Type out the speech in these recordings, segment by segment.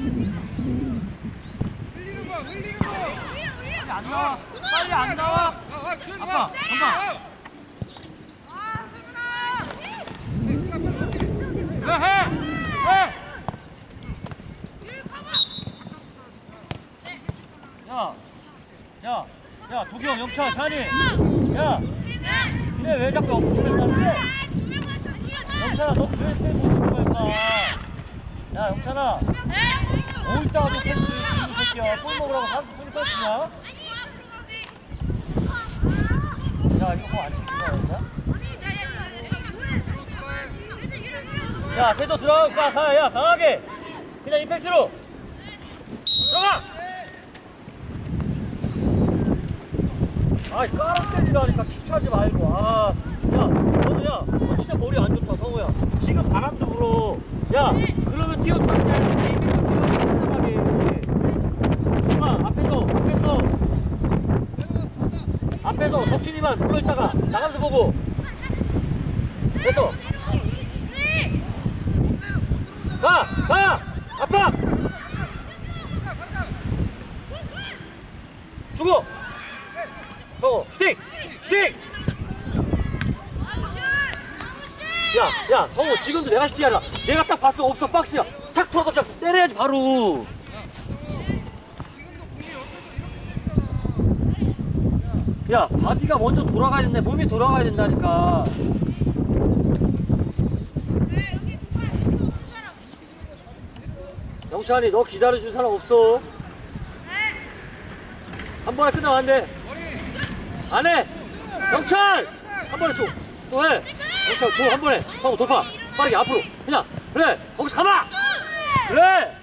흘리는 거, 흘리는 거. 빨리 안 나와! 빨리 안 나와! 아빠? 해! 야, 야, 야, 도경, 영차, 샤니, 야, 니네 왜 자꾸 엎드려 사는데? 영찬아, 너 그래 쎄 보는 거야, 임마. 야, 영찬아, 뭐 있다가 너 패스 주는 새끼야. 볼 먹으라고 사람들 손이 빠지냐? 야, 이거 뭐안 챙긴 거야, 진짜? 야, 세도 들어가, 가, 가, 야, 강하게. 그냥 임팩트로. 들어가! 아이, 까락 때리라니까 킥 차지 말고. 아, 야, 너는 야, 너 진짜 머리 안 좋다, 성우야. 지금 바람도 불어. 야, 뛰어차는데 에이비가 뛰어나게 엄마, 앞에서, 앞에서. 앞에서 덕진이만 불러있다가 나가면서 보고. 됐어. 가! 가! 아빠! 주고! 성호, 슈팅! 슈팅! 야, 야, 성호, 지금도 내가 슈팅하라. 내가 딱 봤어, 없어, 박스야. 탁 풀어서 잡고 때려야지, 바로. 야, 바디가 먼저 돌아가야 된다. 몸이 돌아가야 된다니까. 영찬이, 너 기다려줄 사람 없어. 한 번에 끝나면 안 돼. 안 해! 영철! 한 번에 줘! 또 해! 영철 줘! 한 번에! 성우 돌파! 빠르게 앞으로! 그냥! 그래! 거기서 가마! 그래!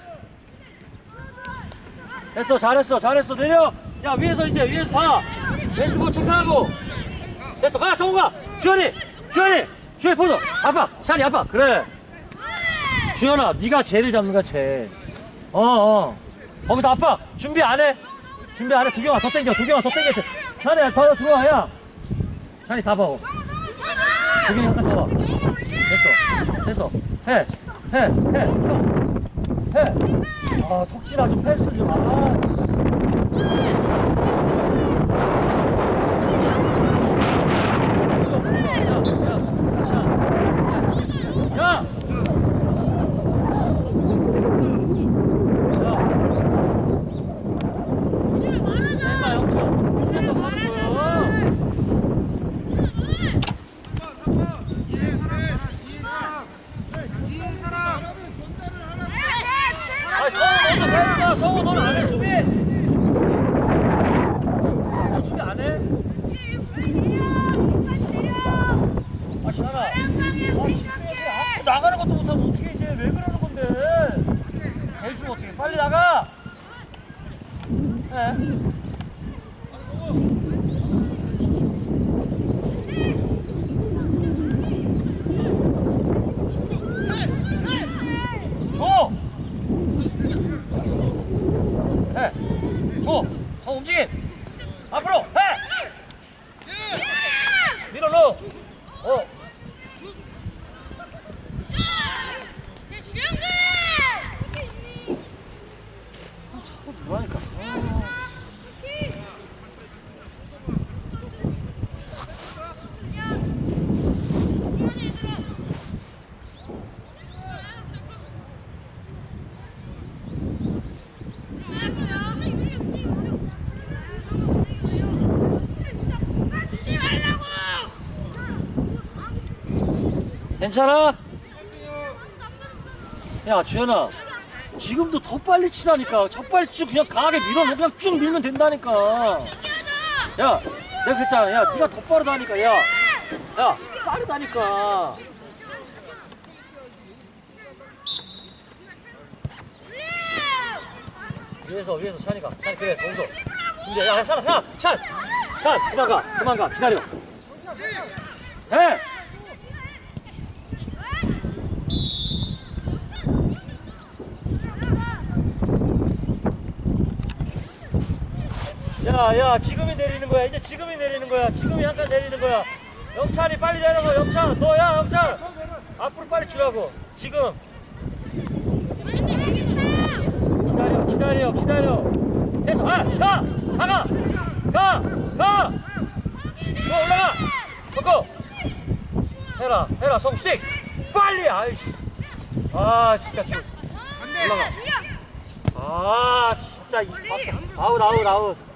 됐어 잘했어 잘했어 내려! 야 위에서 이제 위에서 봐! 왼쪽 보 체크하고! 됐어 가 성우가! 주현이! 주현이! 주현이 포도! 아빠! 샤니 아빠! 그래! 주현아 네가 쟤를 잡는 거야 쟤 어어 거기서 아빠 준비 안 해? 준비 안 해? 두경아 더 땡겨 두경아 더 땡겨 샤니 더 들어와 야 샤니 다 봐. 두경이 잠깐 더 봐. 됐어 됐어 해해해 해. 아 석진아 좀 패스 좀 아. 야! 야! 엄마 영차 템포 가는 거야 아 성우 너도 배운다 성우 너는 안해 수비 너 수비 안해? 아 시원아 아 수비해서 앞으로 나가는 것도 못하고 어떻게 이제 왜 그러는 건데 대주 어떻게 빨리 나가 네. 줘! 해! 줘! 더 움직임! 앞으로! 해! 밀어 넣어! 어! 뭐라니까 괜찮아? 야 주현아. 지금도 더 빨리 치라니까. 첫발치 그냥 강하게 밀어 그냥 쭉 밀면 된다니까. 야 내가 그랬잖아. 야 니가 더 빠르다니까. 야야 야, 빠르다니까. 위에서 위에서 찬이가. 찬 그래 거기서. 야야 찬아 찬찬 그만 가 그만 가. 기다려. 해! 야, 야, 지금이 내리는 거야. 이제 지금이 내리는 거야. 지금이 한칸 내리는 거야. 영찬이 빨리 내려고. 영찬, 너야, 영찬. 앞으로 빨리 주라고. 지금. 기다려, 기다려, 기다려. 됐어. 가, 가, 가가, 가, 가. 너 올라가. 꺾어. 해라, 해라, 성슈팅. 빨리. 아이씨. 아, 진짜 지금. 올라가. 아, 진짜 이 아웃, 아웃, 아웃.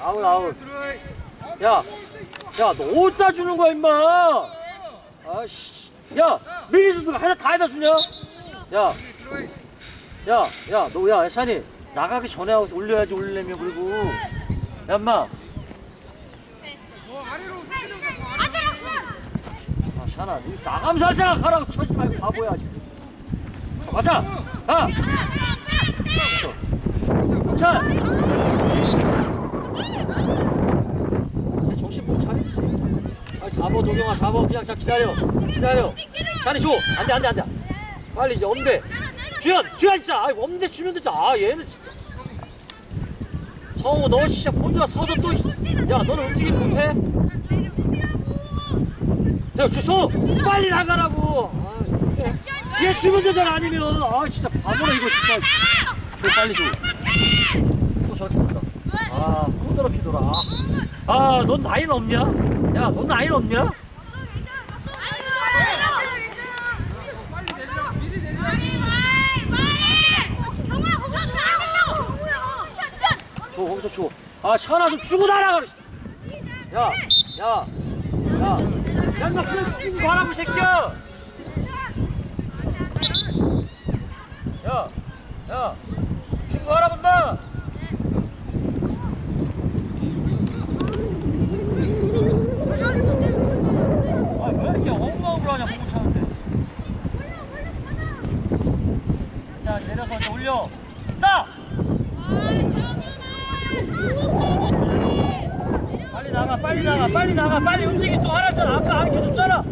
아웃, 아웃. 야, 야, 너 어디다 주는 거야, 임마? 아씨. 야, 미니스도 하나 다 해다 주냐? 야, 야, 야, 너, 야, 샤니. 나가기 전에 올려야지, 올리려면, 그리고. 야, 임마. 아, 샤나, 니 나가면서 할 생각하라고 쳐지 말고 바보야. 자, 가자! 가! 자! 쟤 정신 못 차리지. 아, 잡어, 도경아, 잡어. 그냥 자, 기다려. 기다려. 샤니 줘! 안 돼, 안 돼, 안 돼. 빨리 이제 엄대. 주현! 주현, 진짜! 아, 엄대 주면 되지. 아, 얘는 진짜. 성우, 너 진짜 본드가 서서 또. 야, 너는 움직임 못해? 야, 주소 빨리 나가라고. 아, 얘 주면 되잖아 아니면. 아, 진짜 바보네 이거 진짜. 줘 빨리 줘. 또 저렇게 한다. 아, 또 저렇게 돌아. 아, 넌 나이는 없냐? 야, 넌 나이는 없냐? 줘 거기서 줘. 아, 샤나 좀 주고 그래. 야, 야, 야, 야, 너 주고 가라고 이 새끼야. 야, 야, 주고 가라 본다. 아, 왜 이렇게 엉망으로 하냐, 공을 차는데. 자, 내려서 이제 올려. 싸! 빨리 나가, 빨리 나가, 빨리 나가, 빨리 움직이 또 하나잖아. 아까 안 켜줬잖아.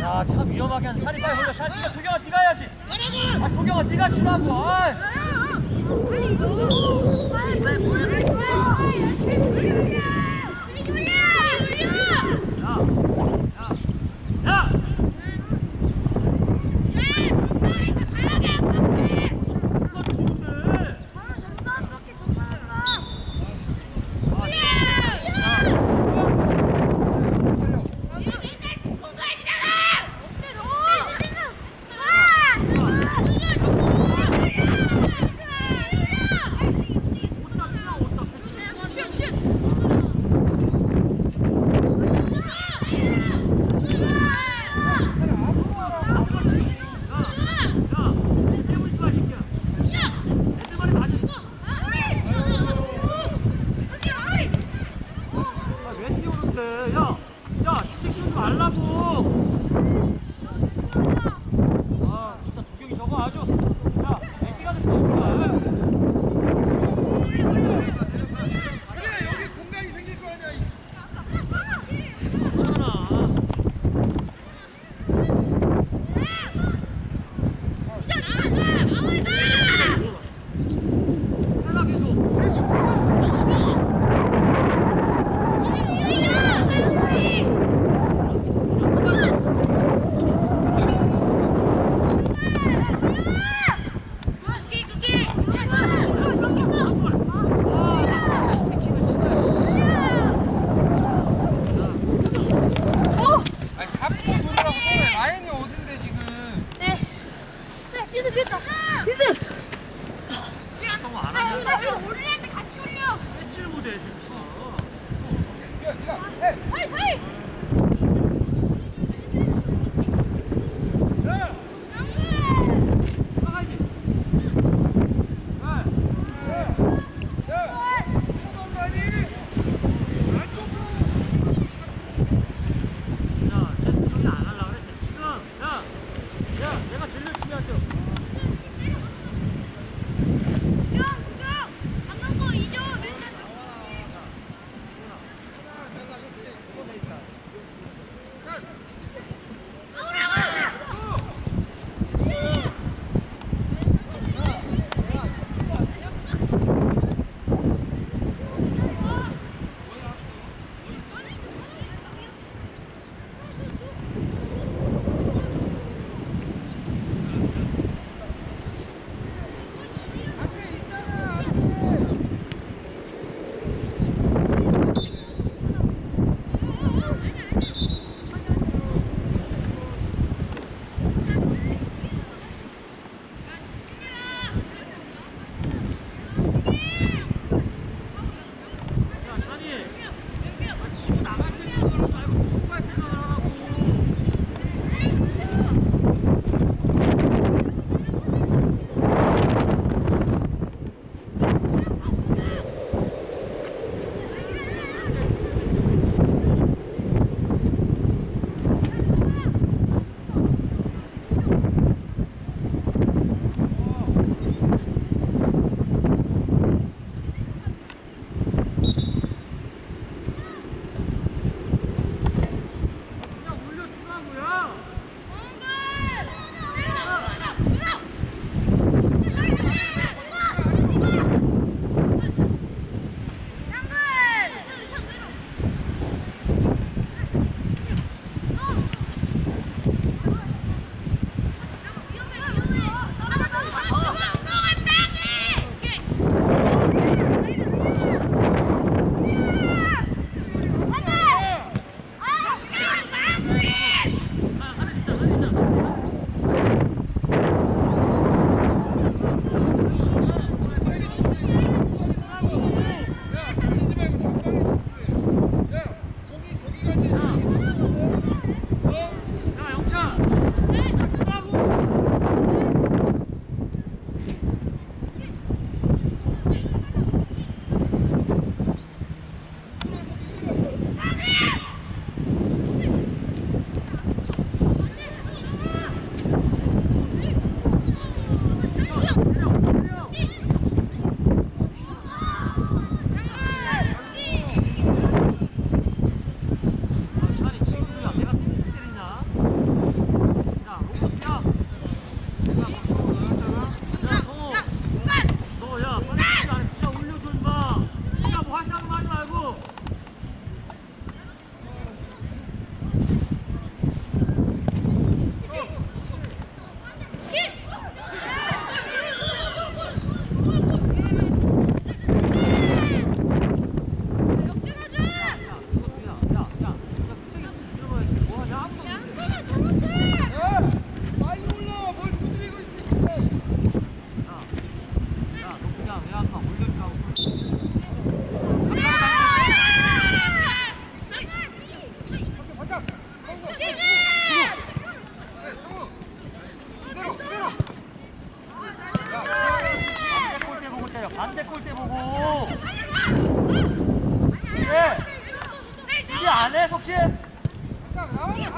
야, 참 위험하게 하는 살이 빨리 올려. 살, 네가 도경아, 네가 해야지. 아, 도경아, 네가 주라고. 아, 야,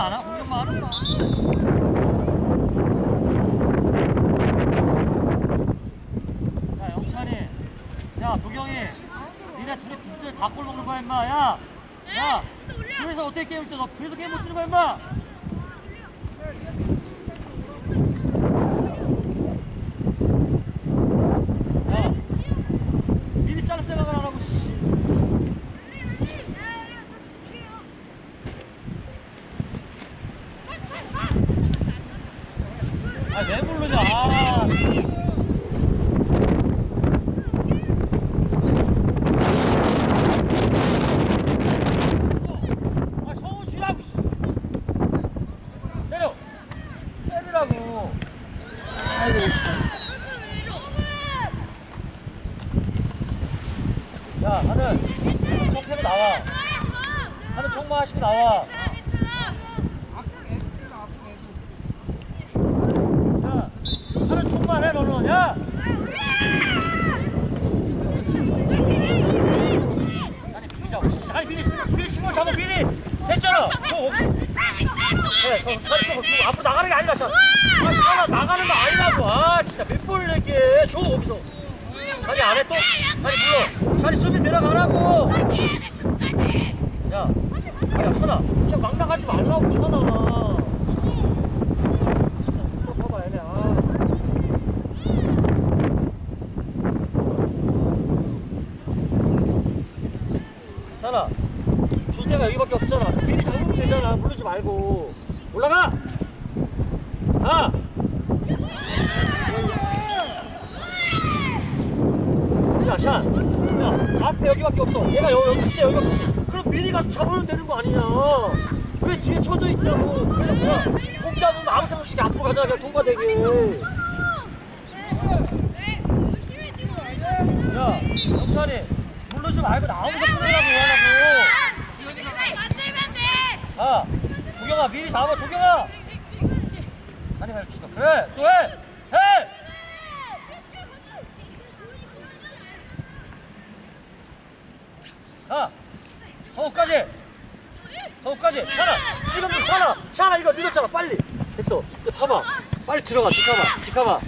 안 하고 공격만 하는 거야. 야 도경이 니네 둘이 둘이 다골 먹는 거야 임마 야! 야! 네? 그래서 어떻게 게임을 떠너 그래서 게임 못 치는 거야 임마 야 하늘. 총 패고 나와. 하늘 총만 하시고 나와. 야 하늘 총만 해 너는. 야! 아니 비리자고 아니 비리 비리 신고 잡아 비리. 됐잖아. 저 네, 저, 저, 저, 저, 앞으로 나가는 게 아니라, 저, 아, 시간아, 나가는 거 아니라고. 아, 진짜 몇 번을 낼게. 줘, 거기서. 자리 안 해, 또? 자리 불러. 자리 수비 내려가라고. 야, 아, 야, 선아. 그냥 막 나가지 말라고, 선아. 아. 줄 데가 여기밖에 없잖아. 미리 잡으면 되잖아. 부르지 말고. 올라가! 아! 야, 샷! 야, 앞에 여기밖에 없어. 얘가 여기, 여기 줄때 여기밖에 없어. 그럼 미리 가서 잡으면 되는 거 아니냐. 왜 뒤에 쳐져 있냐고. 뭐야. 공 잡으면 아무 생각 없이 앞으로 가자. 그냥 통과되게. 야, 영찬이. 부르지 말고 나오면서 끊으라고 하라고. 아, 도경아 미리 잡아 도경아 또 해! 해! 아 서우까지 서우까지 샤나 지금도 샤나 샤나 이거 늦었잖아 빨리 됐어 이제 봐봐 빨리 들어가 지카봐 지카봐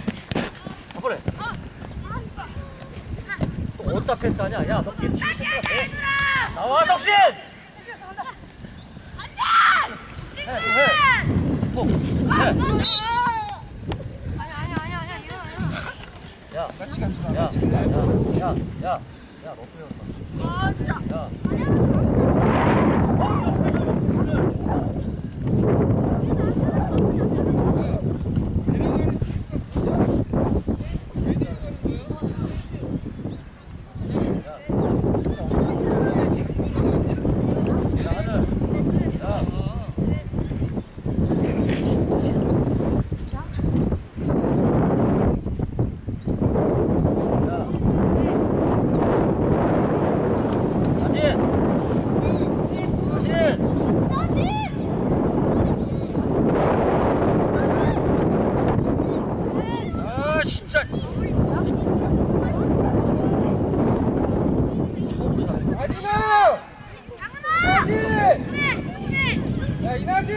한번에 또 어디다 패스하냐 야 너 뒤에 패스가 돼 나와 덕신 해, 해. 뭐, 해. 야, 같이 갑시다. 야, 야, 야, 야, 야, 너 빼요. 야. 어, 야, 패스, 패스. 야, 하늘. 야. 야. 가진! 가진! 아, 진짜. 처음으로 잘해. 마지막! 야, 이나지!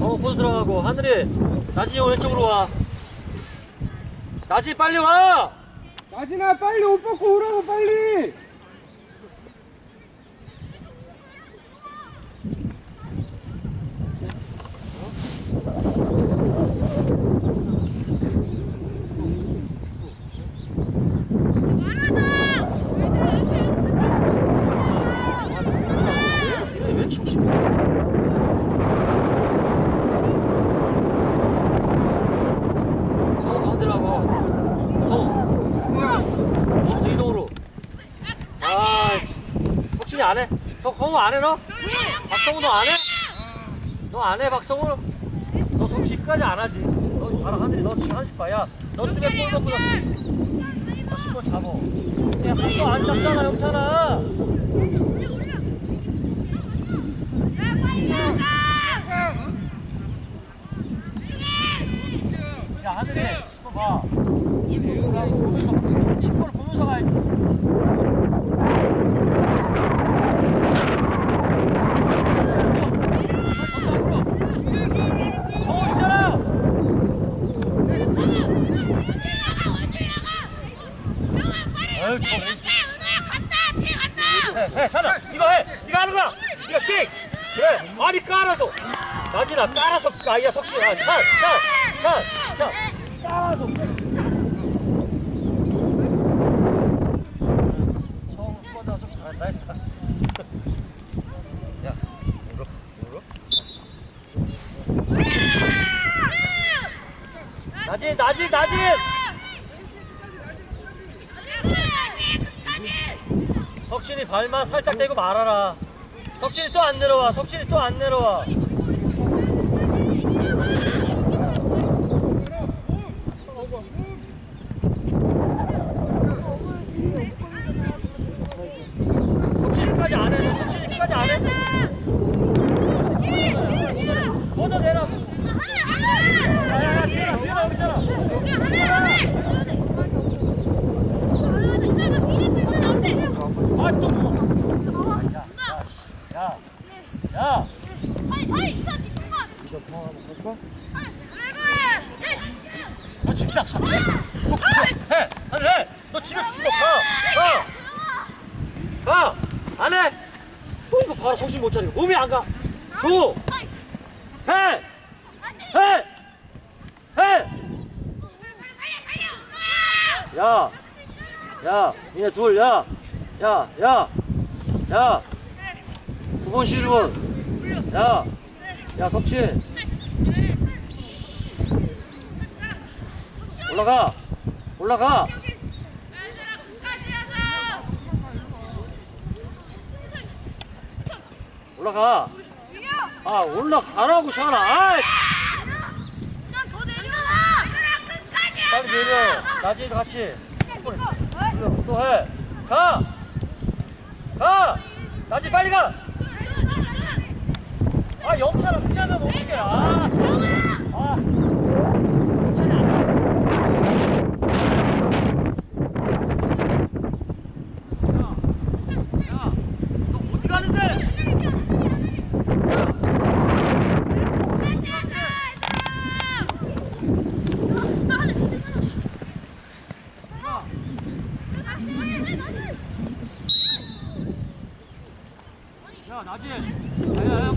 어, 포즈 들어가고 하늘이 나진이 형 왼쪽으로 와. 나진 빨리 와. 나진아, 빨리 옷 벗고 오라고, 빨리! 이래 왜 정신? 성우 가운데라고. 성우. 거기서 이동으로. 아, 석진이 안 해? 석 성우 안 해 너? 박성우 너 안 해? 너 안 해 박성우? 너 성우 끝까지 안 하지. 너 봐라 하늘이 너 지금 한식 봐야. 너 때문에 볼너 신고 잡어. 그냥 한도 안 잡잖아 영찬아. 야 하늘이 신고 봐. 신고를 보면서 가야지. 성우 아유 저 레이스 은호야 간다 뒤에 간다 해, 해, 샤나, 이거 해, 이거 하는 거야, 이거 스틱, 그래, 아니 깔아서, 나진아 깔아서, 아이야 석시, 아, 샷, 샷, 샷, 샷, 깔아서. 처음보다 좀 잘한다 했다. 야, 울어, 울어. 나진, 나진, 나진. 석진이 발만 살짝 대고 말아라. 석진이 또 안 내려와. 석진이 또 안 내려와. 석진이까지 안 해. 석진이까지 안 해. 먼저 내라. 야야야 뒤에 뒤에 나오고 있잖아. 아 또. 뭐. 야, 야, 야. 너 진짜 참. 너 그거 해. 안 해. 너 집에 죽어. 가. 가. 가. 안 해. 또 이거 바로 정신 못 차리고 몸이 안 가. 줘. 해. 해. 해. 야. 야. 니네 둘. 야. 야. 야. 야. 9번 11번. 야. 야, 석진. 올라가. 올라가. 올라가. 아, 올라가라고, 샤나. 아, 빨리 내려. 나진이도 같이. 또 해. 가. 가. 나진 빨리 가. 아, 영차라 그냥 하면 어떡해. 아. 아. 영찬이 안 가. 야, 야, 너 어디 가는데? 야, 나진. 야,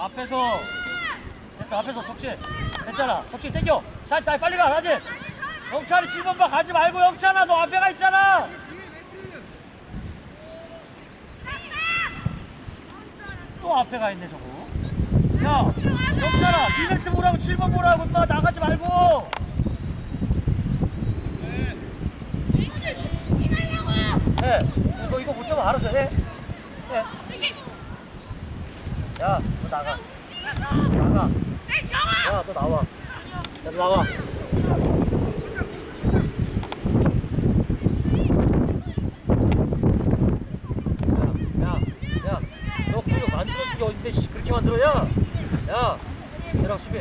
앞에서. 됐어 앞에서 석진 됐잖아. 석진 땡겨. 자 빨리 가 가지 영찬이 7번 봐 가지 말고. 영찬아 너 앞에 가 있잖아. 또 앞에 가 있네 저거. 야 영찬아 니벨트 보라고 7번 보라고 또 나가지 말고. 해. 너 이거 못 잡아. 알아서 해. 해. 야, 너 나가. 나가. 야, 너 나와. 야, 너 나와. 야, 야, 야, 너 그거 만들어준 게 어딘데, 씨, 그렇게 만들어, 야! 야, 얘랑 수비.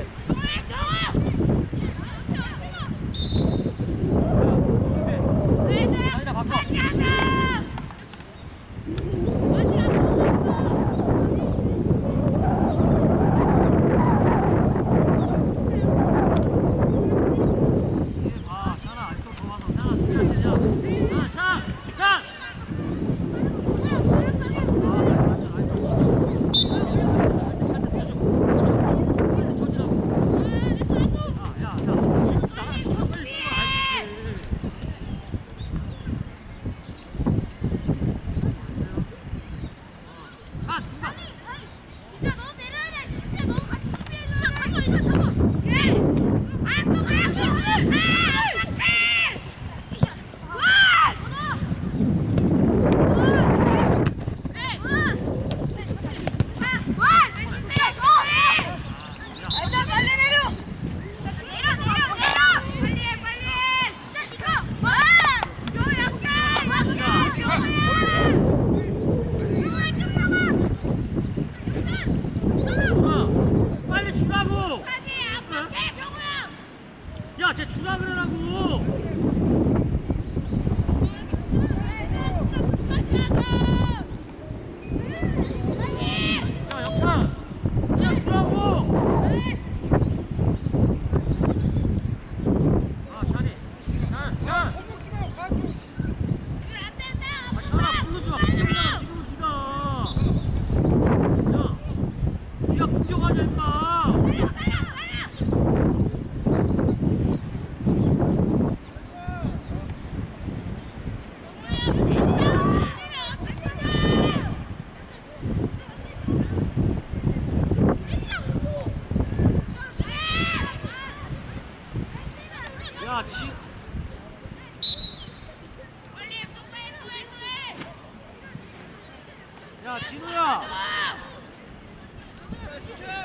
야 진우야.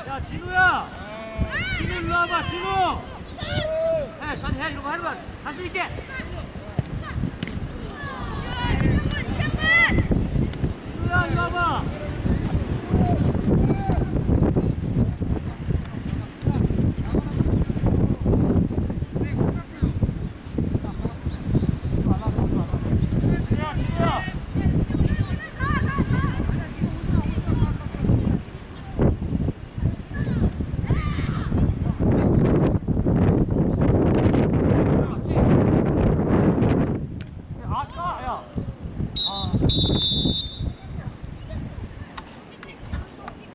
야 진우야. 진우 일로 와봐 진우. 해 셔니 해 이런 거 하는 거 자신 있게. 진우야 일로 와봐.